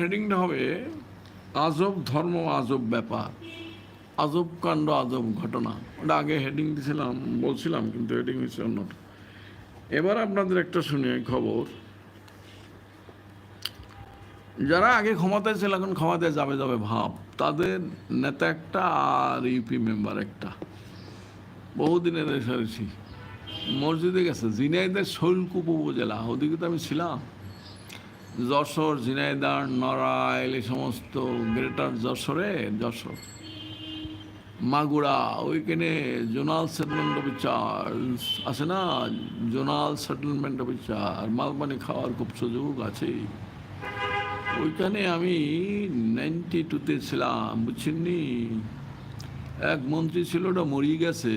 হেডিংটা হবে, আজব ধর্ম, আজব ব্যাপার, আজব কাণ্ড, আজব ঘটনা। ওটা আগে হেডিং দিয়েছিলাম বলছিলাম, কিন্তু হেডিং হচ্ছে অন্যটা এবার আপনাদের একটা শুনি খবর। যারা আগে ক্ষমতায় ছিল, এখন ক্ষমতায় যাবে যাবে ভাব। তাদের নেতা একটা আর ইউপি মেম্বার একটা। বহুদিনের রেসারেসি মসজিদে গেছে জিনাইদের শৈলকুপ উপজেলা, ওদিকে তো আমি ছিলাম। যশোর ঝিনাইদার নড়াইল, এই সমস্ত গ্রেটার যশোরে, যশোর মাগুড়া ওইখানে জোনাল সেটেলমেন্ট অফিসার আছে না? জোনাল সেটেলমেন্ট অফিসার মালপানি খাওয়ার খুব সুযোগ আছে। ওইখানে আমি নাইনটি টুতে ছিলাম, বুঝছেননি? এক মন্ত্রী ছিল, ওটা মরিয়ে গেছে।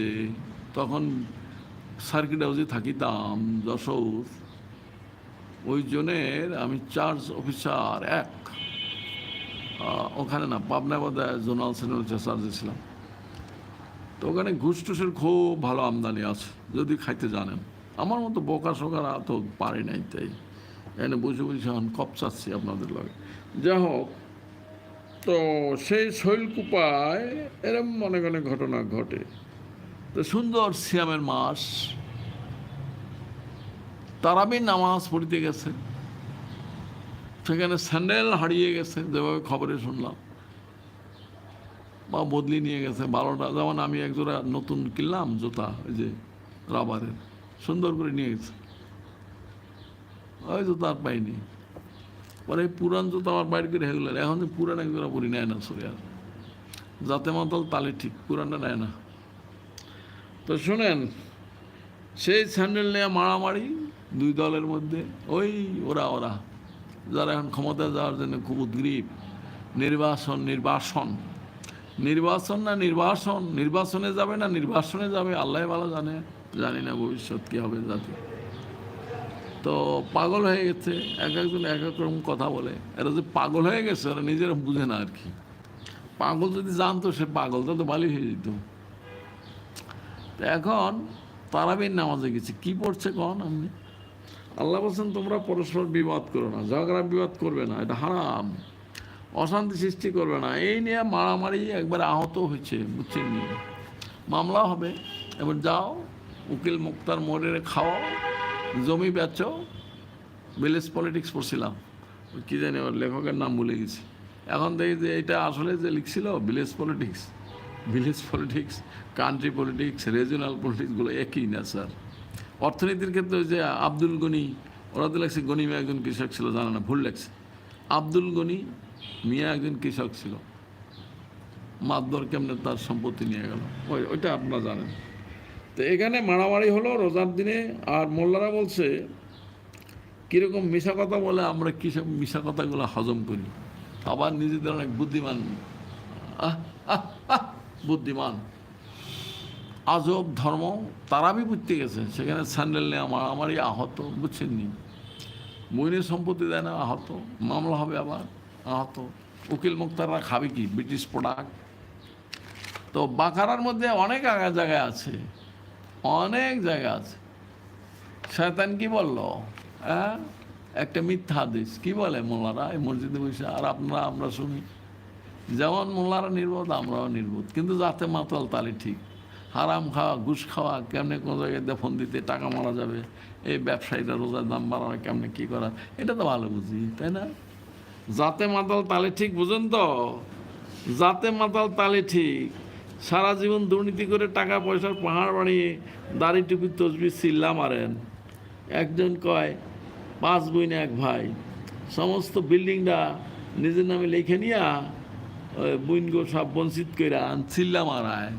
তখন সার্কিট হাউসে থাকিতাম, যশোর। ওই জনের আমি চার্জ অফিসার এক। ওখানে না পাবনা জোনাল সেনের চার্জে ছিলাম তো ওখানে ঘুষ টুসের খুব ভালো আমদানি আছে, যদি খাইতে জানেন। আমার মতো বোকা সোকারা তো পারি নাই তাই। এখানে বুঝে বসে এখন কপ চাচ্ছি আপনাদের লগে। যাই হোক, তো সেই শৈলকুপায় এরম অনেক অনেক ঘটনা ঘটে। তো সুন্দর সিয়ামের মাস তারাবি নামাজ পড়িতে গেছে। সেখানে স্যান্ডেল হারিয়ে গেছে, যেভাবে খবরে শুনলাম। বা বদলি নিয়ে গেছে, বারোটা, যেমন আমি একজোড়া নতুন কিনলাম জুতা ওই যে রাবারের, সুন্দর করে নিয়ে গেছে। ওই জুতা আর পাইনি। পরে পুরান জুতা আমার বাইরে করে হেগুলার, এখন পুরান একজোড়া পরি, নেয় না, সরে আর। যাতে মাতাল তালে ঠিক, পুরানটা নেয় না। তো শোনেন, সেই স্যান্ডেল নিয়ে মারামারি দুই দলের মধ্যে, ওই ওরা ওরা। যারা এখন ক্ষমতায় যাওয়ার জন্য খুব উদ্গ্রীব। নির্বাসন নির্বাসন। নির্বাচন না নির্বাসন? নির্বাচনে যাবে না নির্বাসনে যাবে? আল্লাহ ভালো জানে। জানি না ভবিষ্যৎ কী হবে জাতি তো পাগল হয়ে গেছে, এক একজন এক এক রকম কথা বলে। এরা যে পাগল হয়ে গেছে, ওরা নিজেরা বুঝে না আর কি। পাগল যদি জানতো, সে পাগল তো বালি হয়ে যেত। তো এখন তারাবির নামাজে গেছে। কি পড়ছে কন আপনি? আল্লাহ বলছেন, তোমরা পরস্পর বিবাদ করো না, ঝগড়া বিবাদ করবে না, এটা হারাম। অশান্তি সৃষ্টি করবে না। এই নিয়ে মারামারি একবার আহত হয়েছে, বুঝছেন মামলা হবে, এবার যাও, উকিল মুক্তার মোড়ে খাওয়াও, জমি বেচো। ভিলেজ পলিটিক্স পড়ছিলাম, কী জানি ওর লেখকের নাম ভুলে গেছি। এখন দেখি যে এটা আসলে যে লিখছিল, village politics. Village politics, country politics, regional পলিটিক্সগুলো একই না, স্যার। অর্থনীতির ক্ষেত্রে যে আব্দুল গনি ওরা তো লেগছে গনি মিয়া একজন কৃষক ছিল জানে না ভুল লাগছে আব্দুল গনি মিয়া একজন কৃষক ছিল। মাতদর কেমনে তার সম্পত্তি নিয়ে গেল? ওই ওইটা আপনারা জানেন। তো এখানে মারামারি হলো রোজার দিনে আর মোল্লারা বলছে কীরকম মিশা কথা বলে আমরা কী সব মিশা কথাগুলো হজম করি। আবার নিজেদের অনেক বুদ্ধিমান আহ, আহ, আহ, বুদ্ধিমান। আজব ধর্ম, তারা তারাবি বুঝতে গেছে, সেখানে স্যান্ডেল নিয়ে আমার আমারই আহত বুঝছেন নি বইনের সম্পত্তি দেয় না, আহত, মামলা হবে আবার, আহত। উকিল মুক্তাররা খাবে কি, ব্রিটিশ প্রোডাক্ট? তো বাঁকারার মধ্যে অনেক আগা জায়গায় আছে, অনেক জায়গা আছে। শয়তান কি বলল? হ্যাঁ? একটা মিথ্যা হাদিস, কি বলে মোল্লারা? এই মসজিদে বসে, আর আপনারা, আমরা শুনি। যেমন মোল্লারা নির্বোধ, আমরাও নির্বোধ। কিন্তু যাতে মাতাল তালে ঠিক। হারাম খাওয়া, ঘুষ খাওয়া কেমনে কোনো জায়গায় দেফন দিতে, টাকা মারা যাবে? এই ব্যবসায়ীরা রোজার দাম বাড়ানো কেমনে, কী করা? এটা তো ভালো বুঝি, তাই না? যাতে মাতাল তালে ঠিক, বুঝেন তো? যাতে মাতাল তালে ঠিক। সারা জীবন দুর্নীতি করে টাকা পয়সার পাহাড় বানিয়ে দাড়ি টুপি তসবি চিল্লা মারেন। একজন কয়, পাঁচ বই না এক ভাই। সমস্ত বিল্ডিংটা নিজের নামে লিখে নিয়া বইনগো সব বঞ্চিত করে আন চিল্লা মারায়।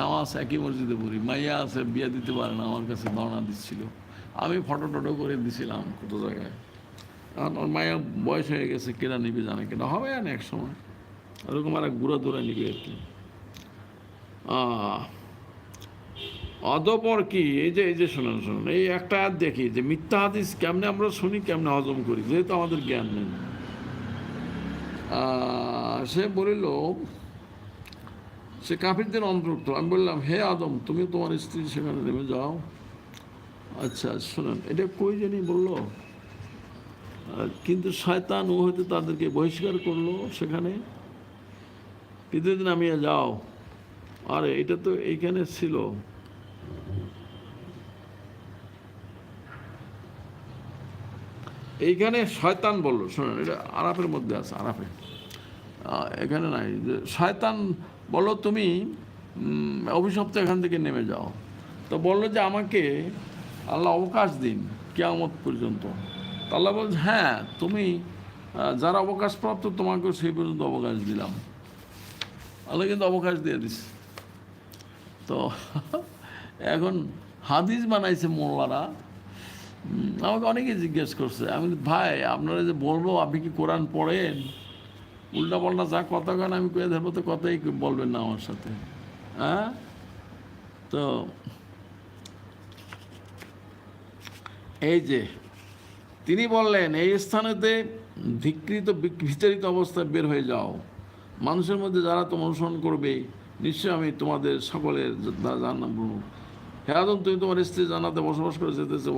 নামাজ একই মসজিদে পড়ি। মাইয়া আছে, বিয়া দিতে পারে না, আমার কাছে ধারণা দিচ্ছিল। আমি ফটো টটো করে দিছিলাম কত জায়গায়। এখন ওর মায়ের বয়স হয়ে গেছে কেনা নিবে জানে কেনা হবে না এক সময়। ওরকম আর গুঁড়া দূরে নিবে আর কি। অতপর কি, এই যে এই যে শোনেন শোনেন, এই একটা আর দেখি যে, মিথ্যা হাদিস কেমনে আমরা শুনি, কেমনে হজম করি, যেহেতু আমাদের জ্ঞান নেই। সে বলিল সে কাফিরদের অন্তর্ভুক্ত। আমি বললাম, হে আদম, তুমি তোমার স্ত্রী সেখানে নেমে যাও। আচ্ছা শোনেন, এটা কই জানি বলল? কিন্তু শয়তান ও হয়তো তাদেরকে বহিষ্কার করল সেখানে। পৃথিবীতে নামিয়ে যাও, আরে, এটা তো এইখানে ছিল। এইখানে শয়তান বলল, শোনেন, এটা আরাফের মধ্যে আছে, আরাফে। এখানে নাই, যে শয়তান বলল তুমি অভিশপ্ত এখান থেকে নেমে যাও। তো বলল যে আমাকে আল্লাহ অবকাশ দিন, কেয়ামত পর্যন্ত। আল্লাহ বলছে হ্যাঁ তুমি যারা অবকাশপ্রাপ্ত, তোমাকেও সেই পর্যন্ত অবকাশ দিলাম। আল্লাহ কিন্তু অবকাশ দিয়ে দিস। তো এখন হাদিস বানাইছে মোল্লারা। আমাকে অনেকে জিজ্ঞেস করছে। আমি ভাই, আপনারা যে বলব, আপনি কি কোরআন পড়েন? উল্টা পাল্টা যা কথা কেন, আমি কয়ে ধরবো তো কথাই বলবেন না আমার সাথে। হ্যাঁ? তো এই যে, তিনি বললেন, এই স্থানেতে ধিকৃত বিতাড়িত অবস্থায় বের হয়ে যাও। মানুষের মধ্যে যারা তোমার অনুসরণ করবে, নিশ্চয়ই আমি তোমাদের সকলের জানাম বলব হে তুমি তোমার স্ত্রী জানাতে বসবাস করে যেতেছে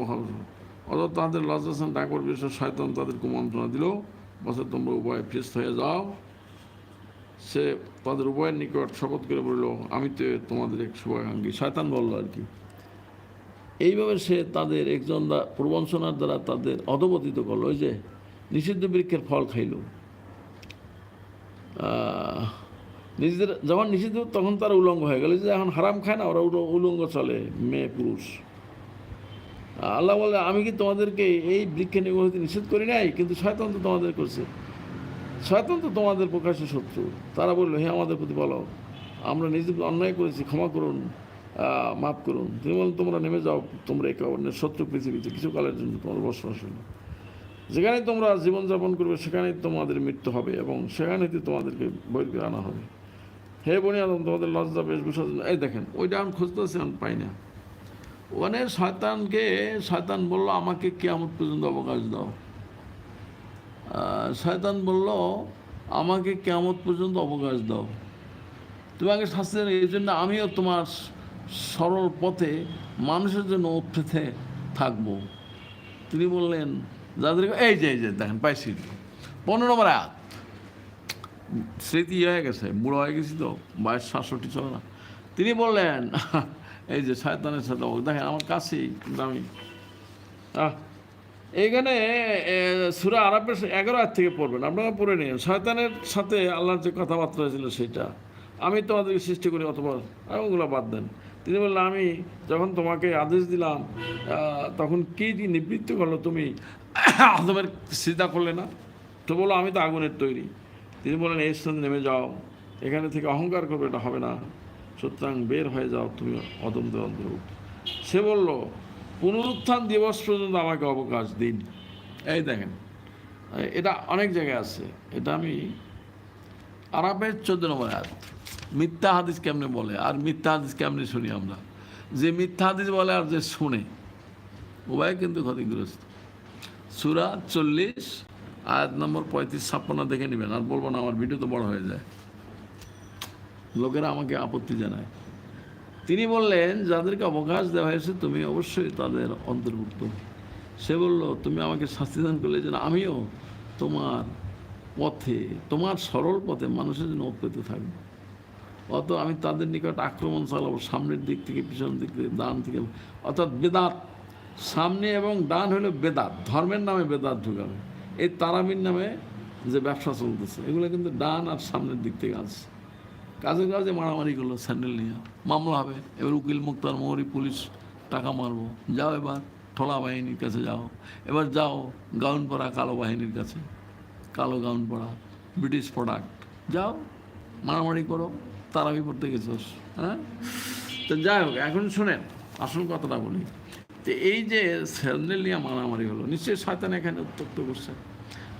অত তাদের লজ্জাসন ডাকর বিষয় শয়তান তাদের কুমন্ত্রণা দিল। বছর তোমরা উভয় ফিস্ত হয়ে যাও। সে তাদের উভয়ের নিকট শপথ করে বলল, আমি তো তোমাদের এক শুভাকাঙ্ক্ষী। শয়তান বলল আর কি। এইভাবে সে তাদের একজন প্রবঞ্চনার দ্বারা তাদের অধপতিত করল। ওই যে নিষিদ্ধ বৃক্ষের ফল খাইল। নিজেদের, যখন নিষিদ্ধ, তখন তারা উলঙ্গ হয়ে গেল। যে এখন হারাম খায় না, ওরা উলঙ্গ চলে, মেয়ে, পুরুষ। আল্লাহ বলে, আমি কি তোমাদেরকে এই বৃক্ষে নিগম নিষেধ করি নাই? কিন্তু শয়তান তো তোমাদের করছে। শয়তান তো তোমাদের প্রকাশ্য শত্রু। তারা বলল, হে আমাদের প্রতি বলো, আমরা নিজেদের অন্যায় করেছি, ক্ষমা করুন মাফ করুন। তুমি বলেন তোমরা নেমে যাও, তোমরা একে অন্যের শত্রু পৃথিবীতে। কিছু কালের জন্য তোমার বসবাস হলো যেখানে তোমরা জীবনযাপন করবে, সেখানেই তোমাদের মৃত্যু হবে এবং সেখানেই তোমাদেরকে বই করে আনা হবে। হে বনি তোমাদের লজ্জা, বেশভূষা এই দেখেন, ওইটা আমি খুঁজতেছি, আমি পাই না। ওখানে শয়তানকে, শয়তান বলল, আমাকে কেয়ামত পর্যন্ত অবকাশ দাও। শয়তান বলল, আমাকে কেয়ামত পর্যন্ত অবকাশ দাও। তোমাকে শাস্তি এই জন্য আমিও তোমার সরল পথে মানুষের জন্য উৎপেতে থাকব। তিনি বললেন, যাদের এই যে এই যে, দেখেন, পাইছি। পনেরো নম্বর আয়াত। স্মৃতি হয়ে গেছে, বুড়ো হয়ে গেছি তো, বয়স সাতষট্টি চলে না তিনি বললেন এই যে শয়তানের সাথে দেখেন আমার আমি আহ, এইখানে সুরা আরবের এগারো আয়াত থেকে পড়বেন। আপনারা পড়ে নিন। শয়তানের সাথে আল্লাহর যে কথাবার্তা হয়েছিল সেটা। আমি তোমাদেরকে সৃষ্টি করি অথবা ওগুলো বাদ দেন। তিনি বললেন আমি যখন তোমাকে আদেশ দিলাম তখন কি দিয়ে নিবৃত্ত করল তুমি? আদমের সিদ্ধা করলে না? তো বলো আমি তো আগুনের তৈরি। তিনি বললেন এই স্থানে নেমে যাও। এখানে থেকে অহংকার করবে এটা হবে না। সুতরাং বের হয়ে যাও, তুমি অদমদের অন্তর্ভুক্ত সে বলল, পুনরুত্থান দিবস পর্যন্ত আমাকে অবকাশ দিন। এই দেখেন, এটা অনেক জায়গায় আছে। এটা আমি আরবের চোদ্দ নম্বর আয়াত। মিথ্যা হাদিস কেমনে বলে? আর মিথ্যা হাদিস কেমনে শুনি আমরা? যে মিথ্যা হাদিস বলে আর যে শুনে, উভয় কিন্তু ক্ষতিগ্রস্ত। সুরা চল্লিশ, আয়াত নম্বর পঁয়ত্রিশ, ছাপ্পান্ন দেখে নেবেন। আর বলব না, আমার ভিডিও তো বড় হয়ে যায়। লোকেরা আমাকে আপত্তি জানায়। তিনি বললেন, যাদেরকে অবকাশ দেওয়া হয়েছে, তুমি অবশ্যই তাদের অন্তর্ভুক্ত। সে বলল, তুমি আমাকে শাস্তি দান করলে যেন আমিও তোমার পথে, তোমার সরল পথে মানুষের জন্য উৎপেতে থাকব অত আমি তাদের নিকট আক্রমণ চালাবো, সামনের দিক থেকে পিছন দিক থেকে ডান থেকে অর্থাৎ বেদাত, সামনে এবং ডান হলো বেদাত, ধর্মের নামে বেদাত ঢুকাবে। এই তারাবির নামে যে ব্যবসা চলতেছে, এগুলো কিন্তু ডান আর সামনের দিক থেকে আছে কাজে কাজে মারামারি করল স্যান্ডেল নিয়ে। মামলা হবে, এবার উকিল মুক্তার মৌরি পুলিশ টাকা মারবো। যাও এবার, ঠোলা বাহিনীর কাছে যাও। এবার যাও গাউন পরা কালো বাহিনীর কাছে। কালো গাউন পরা ব্রিটিশ প্রোডাক্ট যাও, মারামারি করো, তারাবি পড়তে গেছোস হ্যাঁ? তো যাই হোক, এখন শোনেন, আসল কথাটা বলি। তো এই যে স্যান্ডেল নিয়ে মারামারি হলো, নিশ্চয়ই শয়তান এখানে উত্তক্ত করছে।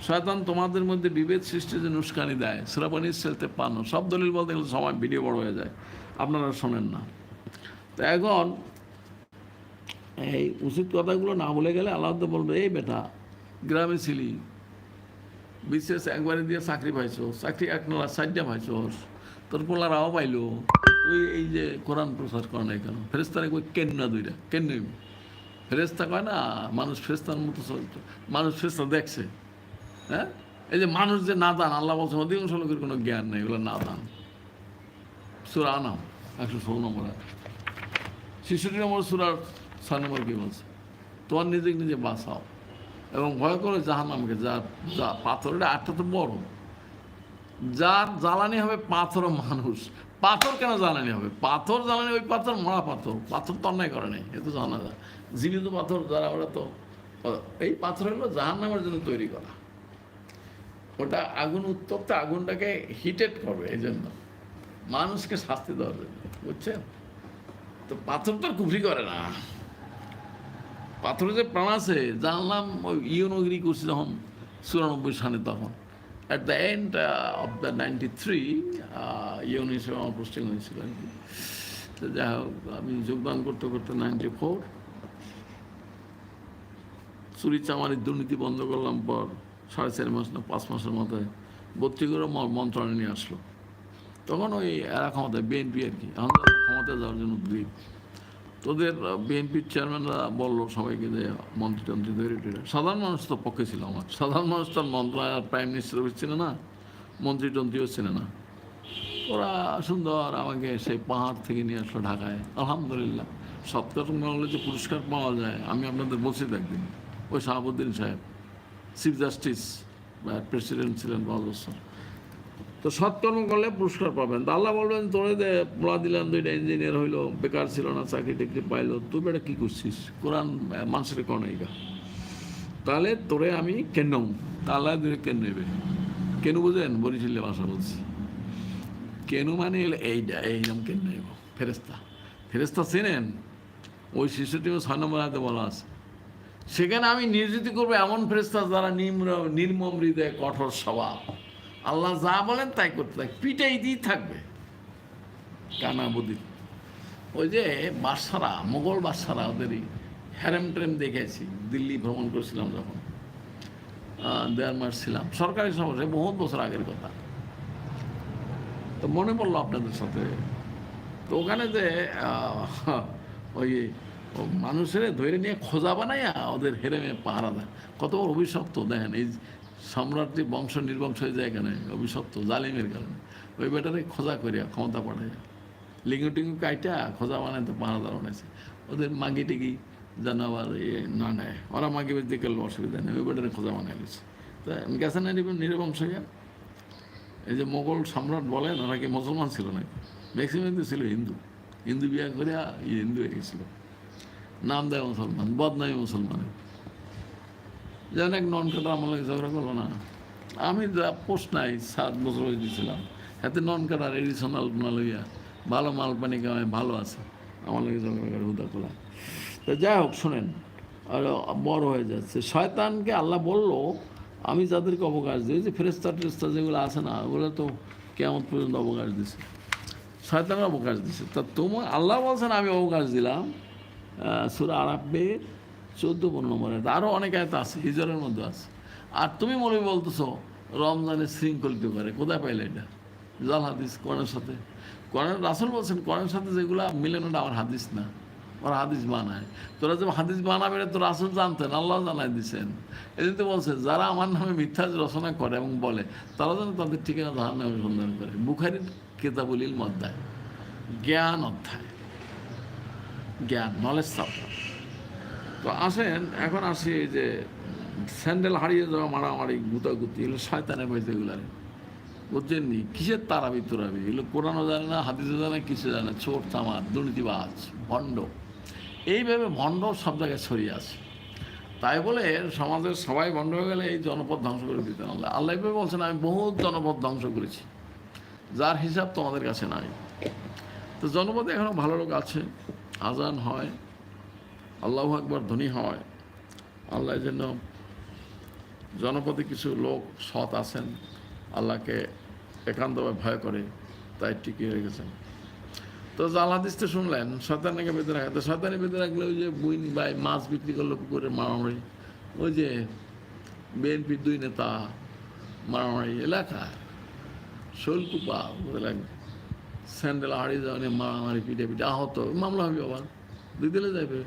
শয়তান তোমাদের মধ্যে বিভেদ সৃষ্টি যে উস্কানি দেয় শ্রাবণী সেলতে পানো সব দলিল বলতে গেলে সময় ভিডিও বড় হয়ে যায়, আপনারা শোনেন না। তো এখন এই উচিত কথাগুলো না বলে গেলে তো বলবে, এই বেটা, গ্রামে ছিলি, বিশেষ একবারে দিয়ে চাকরি পাইছো, চাকরি এক নলা চারটা পাইছো, তোর পোলারাও পাইলো, তুই এই যে কোরআন প্রচার কর নাই কেন? ফেরেস্তারে কই কেন না দুইটা কেন ফেরেস্তা কয়, না, মানুষ ফেরেস্তার মতো মানুষ ফেরেস্তা দেখছে। হ্যাঁ? এই যে মানুষ যে নাদান, আল্লাহ বলছেন, অধিকাংশ লোকের কোনো জ্ঞান নেই, এগুলো নাদান। সুরা আনাম, একশো ষোলো নম্বর শিশুটি নম্বর সুরার ছয় নম্বর কি বলছে? তোমার নিজেকে নিজে বাঁচাও। এবং ভয় করে জাহান নামকে যার যা পাথরটা আটটা তো বড়। যার জ্বালানি হবে পাথর মানুষ। পাথর কেন জ্বালানি হবে? পাথর জ্বালানি, ওই পাথর মরা পাথর। পাথর তো অন্যায় করে নেই, এ তো জানা যায়। জীবিত পাথর, যারা, ওরা তো, এই পাথর হলো জাহান নামের জন্য তৈরি করা। ওটা আগুন উত্তপ্ত, আগুনটাকে হিটেড করবে এই জন্য মানুষকে শাস্তি দেওয়ার জন্য, বুঝছেন? তো পাথর তো কুফরি করে না। পাথরে যে প্রাণ আছে, জানলাম ওই ইউনোগিরি করছি যখন চুরানব্বই সালে তখন। At the end of the ninety three Yoon হিসেবে আমার পোস্টিং হয়েছিল। আর কি তো যাই হোক, আমি যোগদান করতে করতে নাইনটি ফোর চুরি চামারির দুর্নীতি বন্ধ করলাম পর সাড়ে চার মাস না পাঁচ মাসের মাথায় বত্রি করে মন্ত্রণালয় নিয়ে আসলো। তখন ওই এরা ক্ষমতায়, বিএনপি আর কি। এখন ক্ষমতায় যাওয়ার জন্য উদ্গ্রীব। তোদের বিএনপির চেয়ারম্যানরা বলল সবাইকে যে মন্ত্রী টন্ত্রী ধরে টরে সাধারণ মানুষ তো পক্ষে ছিল আমার। সাধারণ মানুষ তো আর প্রাইম মিনিস্টার চেনে না, মন্ত্রী টন্ত্রীও চেনে না। ওরা সুন্দর আমাকে সেই পাহাড় থেকে নিয়ে আসলো ঢাকায়। আলহামদুলিল্লাহ। হলে যে পুরস্কার পাওয়া যায়, আমি আপনাদের তো একদিন। ওই শাহাবুদ্দিন সাহেব। চিফ জাস্টিস বা প্রেসিডেন্ট ছিলেন পাঁচ তো সৎকর্ম করলে পুরস্কার পাবেন। তা আল্লাহ বলবেন, তোরে দে পড়া দিলাম, দুইটা ইঞ্জিনিয়ার হইল, বেকার ছিল না, চাকরি টাকরি পাইলো। তুই বেটা কী করছিস? কোরআন মানুষের কনাইগা তাহলে তোরে আমি কেন আল্লাহ দুই কেন নেবে? কেন বুঝেন? বরিশালে ভাষা বলছি। কেন মানে এইটা এইরকম কেন নেব? ফেরেস্তা ফেরেস্তা চেনেন? ওই শিশুটিও ছয় নম্বর হাতে বলা আছে। সেখানে আমি নিয়োজিত করব এমন ফেরেস্তা যারা নিম্র, নির্মম হৃদয় কঠোর স্বভাব। আল্লাহ যা বলেন তাই করতে থাকবে পিটাই দিয়ে থাকবে। কানা বুদ্ধি ওই যে বাদশারা, মোগল বাদশারা ওদেরই হ্যারেম ট্রেম দেখেছি, দিল্লি ভ্রমণ করছিলাম যখন। দেড় মাস ছিলাম। সরকারি সমাজে বহুত বছর আগের কথা। তো মনে পড়ল আপনাদের সাথে। তো ওখানে যে ওই মানুষের ধরে নিয়ে খোঁজা বানাইয়া ওদের হেরেমে পাহারা দেয়। কত বড় অভিশপ্ত, দেখেন, এই সম্রাটটি বংশ নির্বংশ হয়ে যায় কেন? অভিশপ্ত, জালিমের কারণে। ওই বেটারে খোঁজা করিয়া ক্ষমতা পাঠাইয়া। লিঙ্গু টিঙ্গু কাইটা খোঁজা বানায় তো পাহারা দেওয়া বানাইছে ওদের মাগি টিগি যেন আবার ইয়ে না নেয়। ওরা মাগি বেঁচে গেলে অসুবিধা নেই, ওই বেটারে খোঁজা বানাই গেছে তা গেছে না নির্বংশ এই যে মোগল সম্রাট বলেন, ওরা কি মুসলমান ছিল নাকি? ম্যাক্সিমাম তো ছিল হিন্দু। হিন্দু বিয়া করে ইয়ে হিন্দু হয়ে গেছিল। নাম দেয় মুসলমান বদনামী মুসলমানের যেমন এক নন কাটা আমার লাগে ঝগড়া করল না। আমি যা পোস্ট নাই, সাত বছর হয়ে দিয়েছিলাম। হাতে নন কাটার এডিশনাল লইয়া ভালো মাল পানি কামায় ভালো আছে। আমার লাগে ঝগড়া করে হুদা করা তো যাই হোক, শোনেন, আর বড় হয়ে যাচ্ছে। শয়তানকে আল্লাহ বলল, আমি যাদেরকে অবকাশ দিই যে ফেরেস্তা টেরেস্তা যেগুলো আছে না, ওগুলো তো কেমন পর্যন্ত অবকাশ দিছে। শয়তানের অবকাশ দিছে। তা তোমার আল্লাহ বলছেন, আমি অবকাশ দিলাম। সুরা আরবের চোদ্দ পনেরো নম্বরে আরও অনেক আয়তা আছে, হিজরের মধ্যে আছে। আর তুমি মনে বলতেছো, রমজানের শৃঙ্খলিত করে? কোথায় পাইলে এটা? জাল হাদিস, কোরআনের সাথে। কোরআন রাসুল বলছেন, কোরআনের সাথে যেগুলা মিলে না আমার হাদিস না। ওরা হাদিস বানায়। তোরা যে হাদিস বানাবে তো রাসুল জানতেন, আল্লাহ জানাই দিছেন। এদিন তো বলছে, যারা আমার নামে মিথ্যা রচনা করে এবং বলে, তারা যেন তাদের ঠিকানা ধারণা অনুসন্ধান করে। বুখারির কেতাবুল ইলম অধ্যায়, জ্ঞান অধ্যায়। জ্ঞান নলেজ সাপ্তাহ তো আসেন, এখন আসি যে স্যান্ডেল হারিয়ে যাওয়া, মারামারি, গুতাগুতি, এগুলো শয়তানের বাড়িতে এগুলো বুঝছেন নি? কিসের তারাবি তোরাবি? এগুলো কোরআনও জানে না, হাদিসও জানে না কিছু জানে না। চোর তামার দুর্নীতিবাজ, ভণ্ড। এইভাবে ভণ্ড সব জায়গায় ছড়িয়ে আছে। তাই বলে সমাজের সবাই ভণ্ড হয়ে গেলে এই জনপদ ধ্বংস করে দিতেন আল্লাহ আল্লাহ এভাবে বলছেন, আমি বহুত জনপদ ধ্বংস করেছি, যার হিসাব তোমাদের কাছে নাই। তো জনপদে এখনও ভালো লোক আছে। আজান হয়, আল্লাহ আকবর ধনী হয়, আল্লাহ যেন জনপদে কিছু লোক সৎ আছেন, আল্লাহকে একান্তভাবে ভয় করে, তাই টিকিয়ে রেখেছেন। তো জাল হাদিস তো শুনলেন শয়তানকে বেঁধে রাখে? তো শয়তানে বেঁধে রাখলে ওই যে বুইন বাই মাছ বিক্রি করল পুকুরে মারামারি, ওই যে বিএনপির দুই নেতা মারামারি এলাকা শৈলকুপা বুঝলেন স্যান্ডেল হারিয়ে যাওয়া মারামারি পিঠে পিঠে আহত, মামলা হবে আবার। দুই দিলে যাবে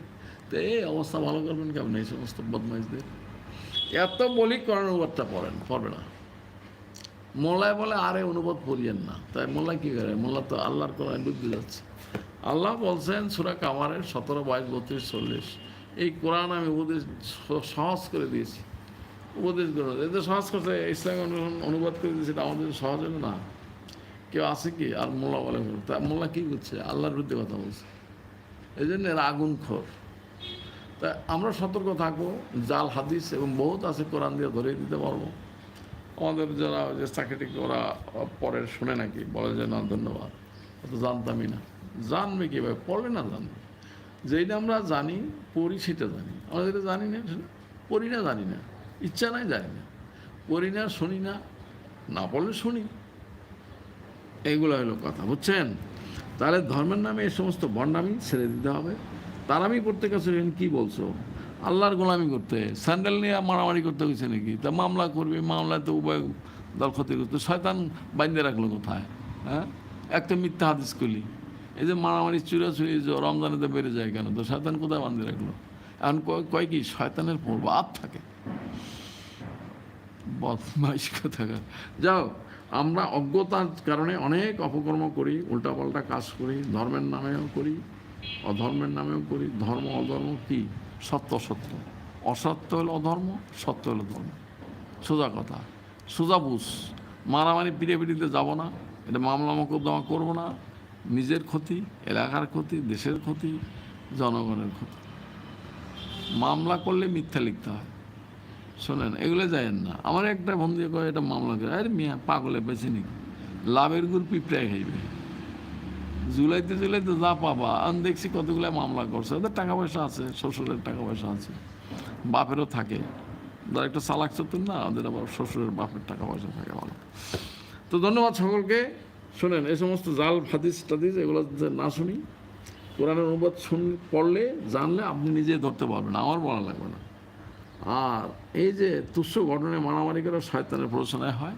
তো এই অবস্থা ভালো করবেন কেমন? এই সমস্ত বদমাইশদের। এত বলি কোরআন অনুবাদটা পড়েন, পড়বে না। মোল্লায় বলে আরে অনুবাদ পড়িয়েন না। তাই মোল্লা কি করে? মোল্লা তো আল্লাহর কোরআন ডুবতে যাচ্ছে। আল্লাহ বলছেন, সুরা কামারের সতেরো, বাইশ, বত্রিশ, চল্লিশ, এই কোরআন আমি উপদেশ সহজ করে দিয়েছি। উপদেশ করে এতে সহজ করতে ইসলাম অনুবাদ করে দিয়েছে, এটা আমাদের সহজ হলো না। কেউ আছে কি? আর মোল্লা বলে তা মোল্লা কী করছে? আল্লাহর বিরুদ্ধে কথা বলছে। এই জন্য এরা আগুন খোর। তা আমরা সতর্ক থাকব, জাল, হাদিস এবং বহুত আছে কোরআন দিয়ে ধরে দিতে পারব। আমাদের যারা যে চাকরিটি ওরা পরে শুনে নাকি, বলে যে না, ধন্যবাদ। অত জানতামই না। জানবে কীভাবে? পড়লে না জানবে। যেটা আমরা জানি, পড়ি সেটা জানি। আমরা যেটা জানি না পড়ি না, জানি না। ইচ্ছা নাই জানি না। পড়ি না, শুনি না না পড়লে শুনি। এইগুলো হলো কথা, বুঝছেন? তাহলে ধর্মের নামে এই সমস্ত ভণ্ডামি ছেড়ে দিতে হবে। তার আমি করতে গেছে কি বলছো? আল্লাহর গোলামি করতে। স্যান্ডেল নিয়ে মারামারি করতে হয়েছে নাকি? তা মামলা করবে মামলায় তো উভয় দল ক্ষতি করতে। শয়তান বাইন্দে রাখল কোথায় হ্যাঁ? একটা মিথ্যা হাদিস করলি এই যে মারামারি চুরাচুরি যে রমজানে তো বেড়ে যায় কেন? তো শয়তান কোথায় বান্ধে রাখল? এখন কয়- কি? শয়তানের প্রভাব থাকে। বদমাইশ কোথাকার। যাও আমরা অজ্ঞতার কারণে অনেক অপকর্ম করি, উল্টাপাল্টা কাজ করি, ধর্মের নামেও করি, অধর্মের নামেও করি, ধর্ম, অধর্ম কি? সত্য সত্য। অসত্য হলো অধর্ম, সত্য হলো ধর্ম। সোজা কথা, সোজা বুঝ। মারামারি পিড়ে পিড়িতে যাব না, এটা মামলা মোকদ্দমা করব না। নিজের ক্ষতি, এলাকার ক্ষতি, দেশের ক্ষতি, জনগণের ক্ষতি। মামলা করলে মিথ্যা লিখতে হয়। শোনেন, এগুলো যায়েন না। আমার একটা বন্ধু কয়, এটা মামলা করে। আরে মিয়া, পাগলে বেছে নাকি? লাভের গুড় পিঁপড়ায় খাইবে। জুলাইতে জুলাইতে যা পাবা। আমি দেখছি কতগুলো মামলা করছে। ওদের টাকা পয়সা আছে, শ্বশুরের টাকা পয়সা আছে। বাপেরও থাকে। যারা একটা চালাক চতুর না, ওদের আবার শ্বশুরের বাপের টাকা পয়সা থাকে ভালো। তো ধন্যবাদ সকলকে। শোনেন, এই সমস্ত জাল, হাদিস, টাদিস, এগুলো না শুনি, কোরআনের অনুবাদ শুন, পড়লে, জানলে আপনি নিজে ধরতে পারবেন। আমার বলা লাগবে না। আর এই যে তুচ্ছ ঘটনায় মারামারি করে শয়তানের প্ররোচনায় হয়,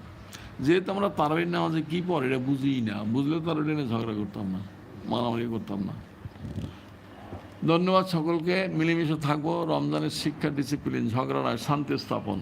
যেহেতু আমরা তারাবির নামাজে কী পড়ে এটা বুঝি না। বুঝলে তো আর এটা ঝগড়া করতাম না, মারামারি করতাম না। ধন্যবাদ সকলকে, মিলেমিশে থাকব। রমজানের শিক্ষা ডিসিপ্লিন ঝগড়া নয়, শান্তি স্থাপন।